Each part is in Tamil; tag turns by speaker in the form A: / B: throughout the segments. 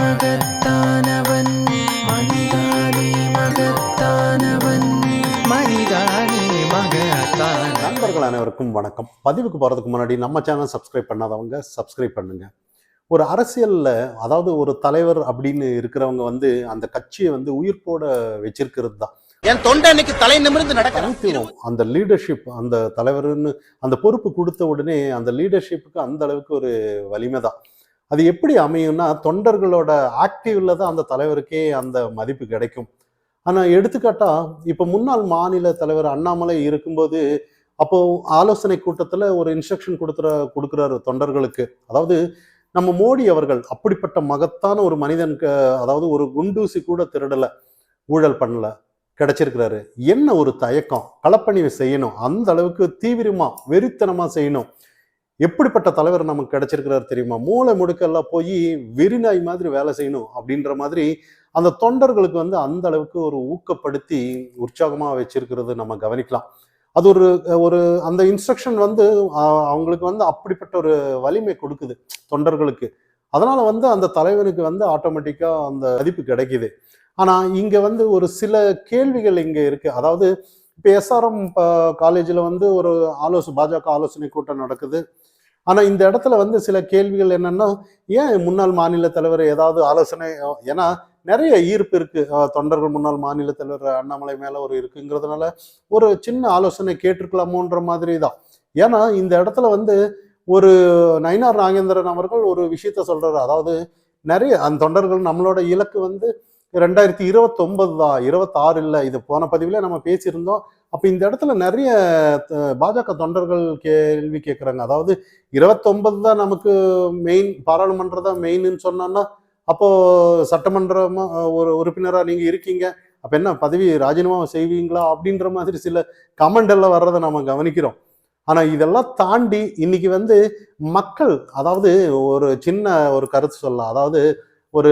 A: மகத்தானவன் மகத்தானவன் மகத்தான
B: நண்பர்கள் அனைவருக்கும் வணக்கம். பதிவுக்கு போகிறதுக்கு முன்னாடி நம்ம சேனல் சப்ஸ்கிரைப் பண்ணாதவங்க சப்ஸ்கிரைப் பண்ணுங்க. ஒரு அரசியலில் அதாவது ஒரு தலைவர் அப்படின்னு இருக்கிறவங்க வந்து அந்த கட்சியை வந்து உயிர்ப்போட வச்சிருக்கிறது தான்
C: என் தொண்டை இன்னைக்கு தலை நிமிர்ந்து நடக்கிறேன்
B: தனித்துவம் அந்த லீடர்ஷிப் அந்த தலைவர்னு அந்த பொறுப்பு கொடுத்த உடனே அந்த லீடர்ஷிப்புக்கு அந்த அளவுக்கு ஒரு வலிமை தான் அது எப்படி அமையும்னா தொண்டர்களோட ஆக்டிவ்ல தான் அந்த தலைவருக்கே அந்த மதிப்பு கிடைக்கும். ஆனால் எடுத்துக்காட்டா இப்போ முன்னாள் மாநில தலைவர் அண்ணாமலை இருக்கும்போது அப்போ ஆலோசனை கூட்டத்தில் ஒரு இன்ஸ்ட்ரக்ஷன் கொடுத்துற கொடுக்குறாரு தொண்டர்களுக்கு. அதாவது நம்ம மோடி அவர்கள் அப்படிப்பட்ட மகத்தான ஒரு மனிதனுக்கு அதாவது ஒரு குண்டூசி கூட திருடலை ஊழல் பண்ணல கிடைச்சிருக்கிறாரு. என்ன ஒரு தயக்கம்? களப்பணி செய்யணும். அந்த அளவுக்கு தீவிரமா வெறித்தனமா செய்யணும். எப்படிப்பட்ட தலைவர் நமக்கு கிடைச்சிருக்கிறார் தெரியுமா? மூளை முடுக்கெல்லாம் போய் வெறிநாய் மாதிரி வேலை செய்யணும் அப்படின்ற மாதிரி அந்த தொண்டர்களுக்கு வந்து அந்த அளவுக்கு ஒரு ஊக்கப்படுத்தி உற்சாகமாக வச்சிருக்கிறது நம்ம கவனிக்கலாம். அது ஒரு ஒரு அந்த இன்ஸ்ட்ரக்ஷன் வந்து அவங்களுக்கு வந்து அப்படிப்பட்ட ஒரு வலிமை கொடுக்குது தொண்டர்களுக்கு. அதனால வந்து அந்த தலைவனுக்கு வந்து ஆட்டோமேட்டிக்காக அந்த மதிப்பு கிடைக்குது. ஆனால் இங்கே வந்து ஒரு சில கேள்விகள் இங்கே இருக்குது அதாவது இப்போ எஸ்ஆர்எம் காலேஜில் வந்து ஒரு ஆலோசனை பாஜக ஆலோசனை கூட்டம் நடக்குது. ஆனால் இந்த இடத்துல வந்து சில கேள்விகள் என்னென்னா ஏன் முன்னாள் மாநில தலைவர் ஏதாவது ஆலோசனை ஏன்னா நிறைய ஈர்ப்பு இருக்கு. தொண்டர்கள் முன்னாள் மாநில தலைவர் அண்ணாமலை மேலே ஒரு இருக்குங்கிறதுனால ஒரு சின்ன ஆலோசனை கேட்டிருக்கலாமோன்ற மாதிரி தான். ஏன்னா இந்த இடத்துல வந்து ஒரு நயினார் நாகேந்திரன் அவர்கள் ஒரு விஷயத்த சொல்றாரு. அதாவது நிறைய அந்த தொண்டர்கள் நம்மளோட இலக்கு வந்து ரெண்டாயிரத்தி இருபத்தொன்பது தான் இருபத்தாறு இல்லை இது போன பதிவில் நம்ம பேசியிருந்தோம். அப்போ இந்த இடத்துல நிறைய பாஜக தொண்டர்கள் கேள்வி கேட்குறாங்க அதாவது இருபத்தொன்பது தான் நமக்கு மெயின் பாராளுமன்றம் தான் மெயின்னு சொன்னோன்னா அப்போ சட்டமன்றம் ஒரு உறுப்பினராக நீங்கள் இருக்கீங்க. அப்போ என்ன பதவி ராஜினாமா செய்வீங்களா? அப்படின்ற மாதிரி சில கமெண்ட் எல்லாம் வர்றதை நம்ம கவனிக்கிறோம். ஆனால் இதெல்லாம் தாண்டி இன்னைக்கு வந்து மக்கள் அதாவது ஒரு சின்ன ஒரு கருத்து சொல்லலாம். அதாவது ஒரு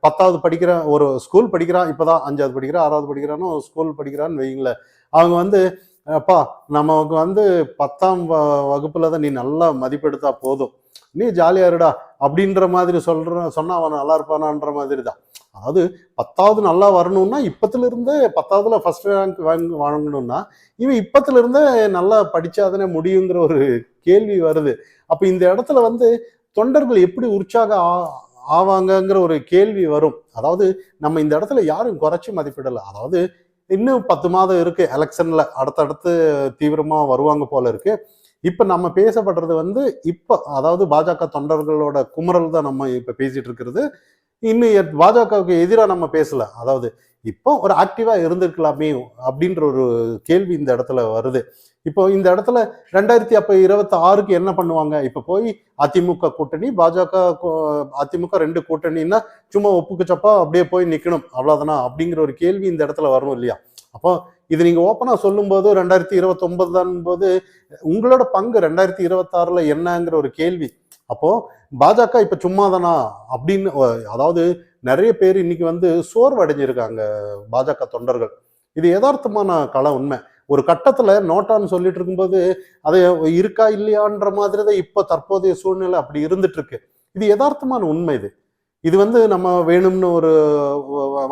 B: பத்தாவது படிக்கிற ஒரு ஸ்கூல் படிக்கிறான் இப்போதான் அஞ்சாவது படிக்கிறான் ஆறாவது படிக்கிறானோ ஸ்கூல் படிக்கிறான்னு வைங்களேன் அவங்க வந்து அப்பா நமக்கு வந்து பத்தாம் வ- வகுப்புல தான் நீ நல்லா மதிப்பெடுத்தா போதும். நீ ஜாலியா இருடா அப்படின்ற மாதிரி சொல்ற சொன்னா அவன் நல்லா இருப்பானான்ற மாதிரி தான். அதாவது பத்தாவது நல்லா வரணும்னா இப்பத்துல இருந்தே பத்தாவதுல ஃபர்ஸ்ட் ரேங்க் வாங்க வாங்கணும்னா இவன் இப்பத்துலேருந்தே நல்லா படிச்சாதானே முடியுங்கிற ஒரு கேள்வி வருது. அப்ப இந்த இடத்துல வந்து தொண்டர்கள் எப்படி உற்சாக ஆ- ஆவாங்கங்கிற ஒரு கேள்வி வரும். அதாவது நம்ம இந்த இடத்துல யாரும் குறைச்சி மதிப்பிடல. அதாவது இன்னும் பத்து மாதம் இருக்கு. எலெக்ஷன்ல அடுத்தடுத்து தீவிரமா வருவாங்க போல இருக்கு. இப்போ நம்ம பேசப்படுறது வந்து இப்போ அதாவது பாஜக தொண்டர்களோட குமரல் தான் நம்ம இப்போ பேசிட்டு இருக்கிறது. இன்னும் பாஜகவுக்கு எதிராக நம்ம பேசல. அதாவது இப்போ ஒரு ஆக்டிவாக இருந்திருக்கலாமே அப்படின்ற ஒரு கேள்வி இந்த இடத்துல வருது. இப்போ இந்த இடத்துல ரெண்டாயிரத்தி அப்போ இருபத்தி ஆறுக்கு என்ன பண்ணுவாங்க? இப்போ போய் அதிமுக கூட்டணி பாஜக அதிமுக ரெண்டு கூட்டணின்னா சும்மா ஒப்புக்கு சப்பா அப்படியே போய் நிற்கணும் அவ்வளோதானா அப்படிங்கிற ஒரு கேள்வி இந்த இடத்துல வரும் இல்லையா? அப்போ இது நீங்க ஓப்பனா சொல்லும்போது ரெண்டாயிரத்தி இருபத்தி போது உங்களோட பங்கு ரெண்டாயிரத்தி இருபத்தாறுல என்னங்கிற ஒரு கேள்வி. அப்போ பாஜக இப்ப சும்மாதானா? அப்படின்னு அதாவது நிறைய பேர் இன்னைக்கு வந்து சோர்வு அடைஞ்சிருக்காங்க பாஜக தொண்டர்கள். இது யதார்த்தமான கல உண்மை. ஒரு கட்டத்துல நோட்டான்னு சொல்லிட்டு இருக்கும்போது அது இருக்கா இல்லையான்ற மாதிரி தான் இப்போ தற்போதைய சூழ்நிலை அப்படி இருந்துட்டு இருக்கு இது யதார்த்தமான உண்மை இது. இது வந்து நம்ம வேணும்னு ஒரு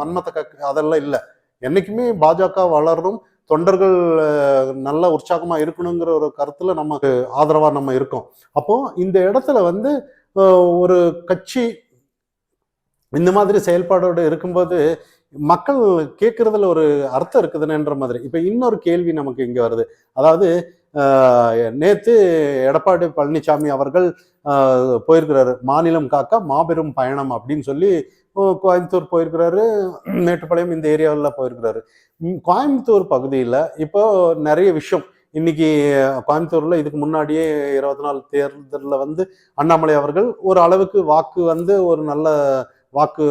B: வன்மத்தை க அதெல்லாம் இல்லை. என்னைக்குமே பாஜக வளரும் தொண்டர்கள் நல்ல உற்சாகமா இருக்கணுங்கிற ஒரு கருத்துல நமக்கு ஆதரவா நம்ம இருக்கோம். அப்போ இந்த இடத்துல வந்து ஒரு கட்சி இந்த மாதிரி செயல்பாடோடு இருக்கும்போது மக்கள் கேட்கறதுல ஒரு அர்த்தம் இருக்குதுன்ற மாதிரி. இப்போ இன்னொரு கேள்வி நமக்கு இங்க வருது. அதாவது ஆஹ், நேத்து எடப்பாடி பழனிசாமி அவர்கள் போயிருக்கிறாரு. மாநிலம் காக்க மாபெரும் பயணம் அப்படின்னு சொல்லி கோயம்புத்தூர் போயிருக்கிறாரு. மேட்டுப்பாளையம் இந்த ஏரியாவில் போயிருக்கிறாரு. கோயம்புத்தூர் பகுதியில் இப்போ நிறைய விஷயம். இன்னைக்கு கோயம்புத்தூர்ல இதுக்கு முன்னாடியே இருபத்தி நாலு தேர்தலில் வந்து அண்ணாமலை அவர்கள் ஒரு அளவுக்கு வாக்கு வந்து ஒரு நல்ல வாக்கு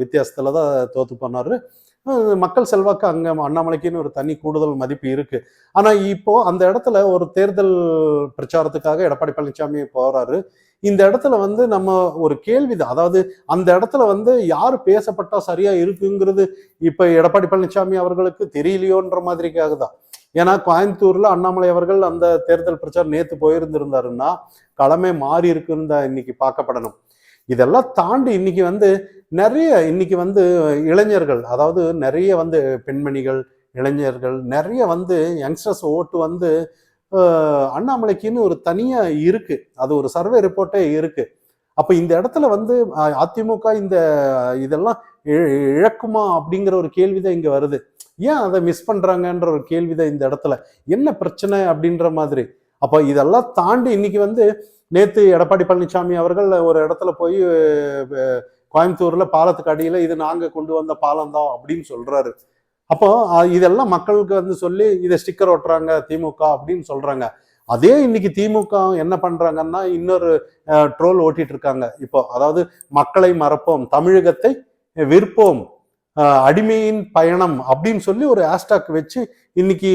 B: வித்தியாசத்துல தான் தோத்து போனாரு. மக்கள் செல்வாக்கு அங்கே அண்ணாமலைக்குன்னு ஒரு தனி கூடுதல் மதிப்பு இருக்கு. ஆனா இப்போ அந்த இடத்துல ஒரு தேர்தல் பிரச்சாரத்துக்காக எடப்பாடி பழனிசாமி போறாரு. இந்த இடத்துல வந்து நம்ம ஒரு கேள்விதான் அதாவது அந்த இடத்துல வந்து யார் பேசப்பட்டா சரியா இருக்குங்கிறது இப்ப எடப்பாடி பழனிசாமி அவர்களுக்கு தெரியலையோன்ற மாதிரிக்காக தான். ஏன்னா கோயம்புத்தூர்ல அண்ணாமலை அவர்கள் அந்த தேர்தல் பிரச்சாரம் நேத்து போயிருந்திருந்தாருன்னா களமே மாறி இருக்குன்னு தான் இன்னைக்கு பார்க்கப்படணும். இதெல்லாம் தாண்டி இன்னைக்கு வந்து நிறைய இன்னைக்கு வந்து இளைஞர்கள் அதாவது நிறைய வந்து பெண்மணிகள் இளைஞர்கள் நிறைய வந்து யங்ஸ்டர்ஸ் ஓட்டு வந்து அண்ணாமலைக்குன்னு ஒரு தனியா இருக்கு. அது ஒரு சர்வே ரிப்போர்ட்டே இருக்கு. அப்ப இந்த இடத்துல வந்து அதிமுக இந்த இதெல்லாம் இ- இழக்குமா அப்படிங்கிற ஒரு கேள்விதான் இங்க வருது. ஏன் அதை மிஸ் பண்றாங்கன்ற ஒரு கேள்விதான் இந்த இடத்துல. என்ன பிரச்சனை அப்படின்ற மாதிரி. அப்ப இதெல்லாம் தாண்டி இன்னைக்கு வந்து நேத்து எடப்பாடி பழனிசாமி அவர்கள் ஒரு இடத்துல போய் கோயம்புத்தூர்ல பாலத்துக்கு அடியில இது நாங்க கொண்டு வந்த பாலம் தான் அப்படின்னு சொல்றாரு. அப்போ இதெல்லாம் மக்களுக்கு வந்து சொல்லி இதை ஸ்டிக்கர் ஒட்டுறாங்க திமுக அப்படின்னு சொல்றாங்க. அதே இன்னைக்கு திமுக என்ன பண்றாங்கன்னா இன்னொரு ட்ரோல் ஓட்டிட்டு இருக்காங்க. இப்போ அதாவது மக்களை மறப்போம் தமிழகத்தை விற்போம் அடிமையின் பயணம் அப்படின்னு சொல்லி ஒரு ஹேஷ்டாக் வச்சு இன்னைக்கு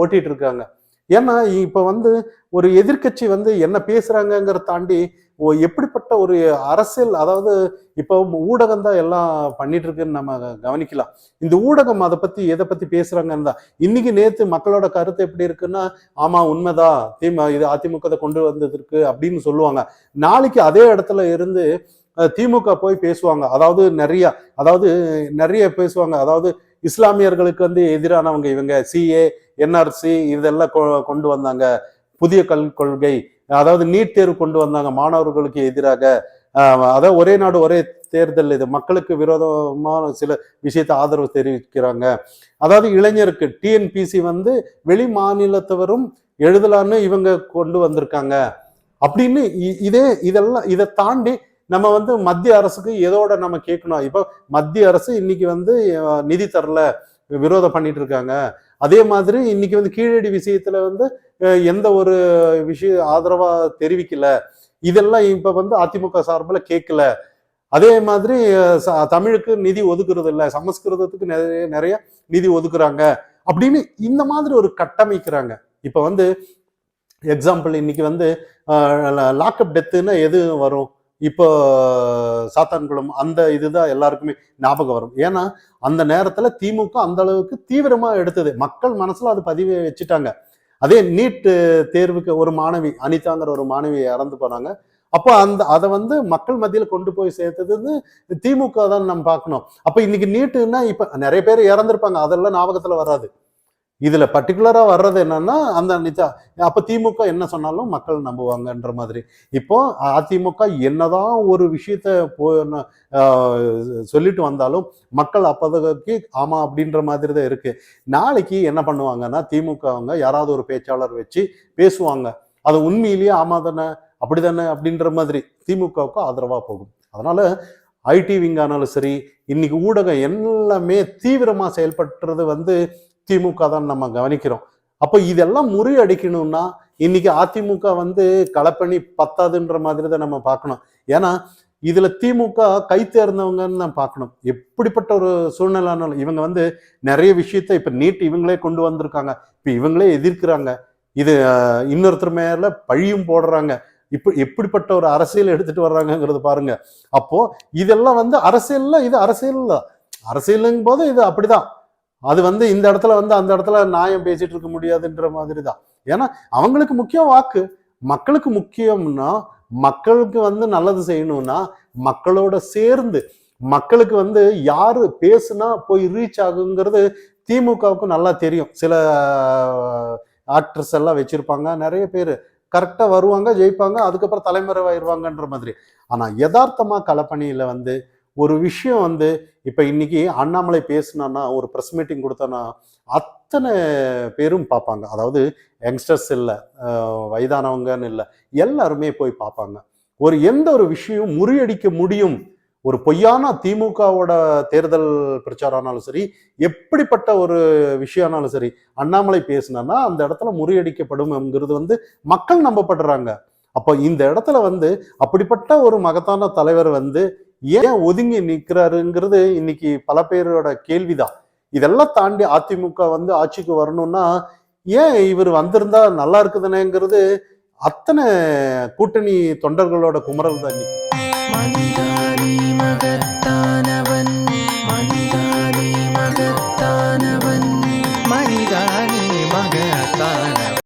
B: ஓட்டிட்டு இருக்காங்க. ஏன்னா இப்போ வந்து ஒரு எதிர்க்கட்சி வந்து என்ன பேசுறாங்கங்கிறத தாண்டி ஓ எப்படிப்பட்ட ஒரு அரசியல் அதாவது இப்போ ஊடகம் தான் எல்லாம் பண்ணிட்டு இருக்குன்னு நம்ம கவனிக்கலாம். இந்த ஊடகம் அதை பத்தி எதை பத்தி பேசுறாங்கன்னு தான். இன்னைக்கு நேத்து மக்களோட கருத்து எப்படி இருக்குன்னா ஆமா உண்மைதான். திமுக இது அதிமுக கொண்டு வந்ததற்கு அப்படின்னு சொல்லுவாங்க. நாளைக்கு அதே இடத்துல இருந்து திமுக போய் பேசுவாங்க. அதாவது நிறைய அதாவது நிறைய பேசுவாங்க. அதாவது இஸ்லாமியர்களுக்கு வந்து எதிரானவங்க இவங்க சிஏ என்ஆர்சி இதெல்லாம் கொ- கொண்டு வந்தாங்க. புதிய கல் கொள்கை அதாவது நீட் தேர்வு கொண்டு வந்தாங்க. மாணவர்களுக்கு எதிராக அதாவது ஒரே நாடு ஒரே தேர்தல் இது. மக்களுக்கு விரோதமான சில விஷயத்தை ஆதரவு தெரிவிக்கிறாங்க. அதாவது இளைஞருக்கு டிஎன்பிசி வந்து வெளி மாநிலத்தவரும் எழுதலான்னு இவங்க கொண்டு வந்திருக்காங்க. அப்படின்னு இ- இதே இதெல்லாம் இதை தாண்டி நம்ம வந்து மத்திய அரசுக்கு எதோட நம்ம கேட்கணும்? இப்போ மத்திய அரசு இன்னைக்கு வந்து நிதி தரல விரோதம் பண்ணிட்டு இருக்காங்க. அதே மாதிரி இன்னைக்கு வந்து கீழடி விஷயத்துல வந்து எந்த ஒரு விஷய ஆதரவா தெரிவிக்கல. இதெல்லாம் இப்ப வந்து அதிமுக சார்பில் கேட்கல. அதே மாதிரி ச- தமிழுக்கு நிதி ஒதுக்குறது இல்லை. சமஸ்கிருதத்துக்கு நிறைய நிறைய நிதி ஒதுக்குறாங்க. அப்படின்னு இந்த மாதிரி ஒரு கட்டமைக்கிறாங்க. இப்ப வந்து எக்ஸாம்பிள் இன்னைக்கு வந்து லாக்அப் டெத்துன்னா எது வரும்? இப்போ சாத்தான்குளம் அந்த இதுதான் எல்லாருக்குமே ஞாபகம் வரும். ஏன்னா அந்த நேரத்துல திமுக அந்த அளவுக்கு தீவிரமா எடுத்தது. மக்கள் மனசுல அது பதிவு வச்சுட்டாங்க. அதே நீட் தேர்வுக்கு ஒரு மாணவி அனிதாங்கிற ஒரு மாணவி இறந்து போனாங்க. அப்போ அந்த அதை வந்து மக்கள் மத்தியில் கொண்டு போய் சேர்த்தது வந்து திமுக தான் நம்ம பார்க்கணும். அப்போ இன்னைக்கு நீட்டுன்னா இப்போ நிறைய பேர் இறந்துருப்பாங்க. அதெல்லாம் ஞாபகத்தில் வராது. இதுல பர்டிகுலரா வர்றது என்னன்னா அந்த நிச்சா அப்ப திமுக என்ன சொன்னாலும் மக்கள் நம்புவாங்கன்ற மாதிரி. இப்போ அதிமுக என்னதான் ஒரு விஷயத்த போ சொல்லிட்டு வந்தாலும் மக்கள் அப்போதைக்கு ஆமா அப்படின்ற மாதிரி தான் இருக்கு. நாளைக்கு என்ன பண்ணுவாங்கன்னா திமுக அவங்க யாராவது ஒரு பேச்சாளர் வச்சு பேசுவாங்க. அது உண்மையிலேயே ஆமா தானே அப்படிதானே அப்படின்ற மாதிரி திமுகவுக்கு ஆதரவா போகும். அதனால ஐடி விங்கானாலும் சரி இன்னைக்கு ஊடகம் எல்லாமே தீவிரமா செயல்படுறது வந்து திமுக தான் நம்ம கவனிக்கிறோம். அப்போ இதெல்லாம் முறியடிக்கணும்னா இன்னைக்கு அதிமுக வந்து களப்பணி பத்தாதுன்ற மாதிரி தான் நம்ம பார்க்கணும். ஏன்னா இதுல திமுக கை தேர்ந்தவங்கன்னு தான் பார்க்கணும். எப்படிப்பட்ட ஒரு சூழ்நிலையானாலும் இவங்க வந்து நிறைய விஷயத்த இப்ப நீட் இவங்களே கொண்டு வந்திருக்காங்க. இப்ப இவங்களே எதிர்க்கிறாங்க. இது இன்னொருத்தர் மேல பழியும் போடுறாங்க. இப்ப எப்படிப்பட்ட ஒரு அரசியல் எடுத்துட்டு வர்றாங்கங்கிறது பாருங்க. அப்போ இதெல்லாம் வந்து அரசியல்ல இது அரசியல் அரசியலுங்கும் போது இது அப்படிதான். அது வந்து இந்த இடத்துல வந்து அந்த இடத்துல நியாயம் பேசிட்டு இருக்க முடியாதுன்ற மாதிரி தான் ஏன்னா அவங்களுக்கு முக்கியம் வாக்கு மக்களுக்கு முக்கியம்னா மக்களுக்கு வந்து நல்லது செய்யணும்னா மக்களோட சேர்ந்து மக்களுக்கு வந்து யாரு பேசுனா போய் ரீச் ஆகுங்கிறது திமுகவுக்கு நல்லா தெரியும். சில ஆக்ட்ரஸ் எல்லாம் வச்சிருப்பாங்க நிறைய பேர். கரெக்டாக வருவாங்க ஜெயிப்பாங்க அதுக்கப்புறம் தலைமறைவாயிருவாங்கன்ற மாதிரி. ஆனால் யதார்த்தமாக களப்பணியில் வந்து ஒரு விஷயம் வந்து இப்போ இன்னைக்கு அண்ணாமலை பேசுனான்னா ஒரு ப்ரெஸ் மீட்டிங் கொடுத்தானா அத்தனை பேரும் பார்ப்பாங்க. அதாவது யங்ஸ்டர்ஸ் இல்லை வயதானவங்கன்னு இல்லை எல்லாருமே போய் பார்ப்பாங்க. ஒரு எந்த ஒரு விஷயம் முறியடிக்க முடியும் ஒரு பொய்யான திமுகவோட தேர்தல் பிரச்சாரம்னாலும் சரி எப்படிப்பட்ட ஒரு விஷயம்னாலும் சரி அண்ணாமலை பேசினா அந்த இடத்துல முறியடிக்கப்படும்ங்கிறது வந்து மக்கள் நம்பப்படுறாங்க. அப்போ இந்த இடத்துல வந்து அப்படிப்பட்ட ஒரு மகத்தான தலைவர் வந்து ஏன் ஒதுங்கி நிற்கிறாருங்கிறது இன்னைக்கு பல பேரோட கேள்விதான். இதெல்லாம் தாண்டி அதிமுக வந்து ஆட்சிக்கு வரணும்னா ஏன் இவர் வந்திருந்தா நல்லா இருக்குதுனேங்கிறது அத்தனை கூட்டணி தொண்டர்களோட குமரல் தான்
A: மகத்தானவன் மனிதானி மகத்தானவன் மனிதானி மகத்தானவன்.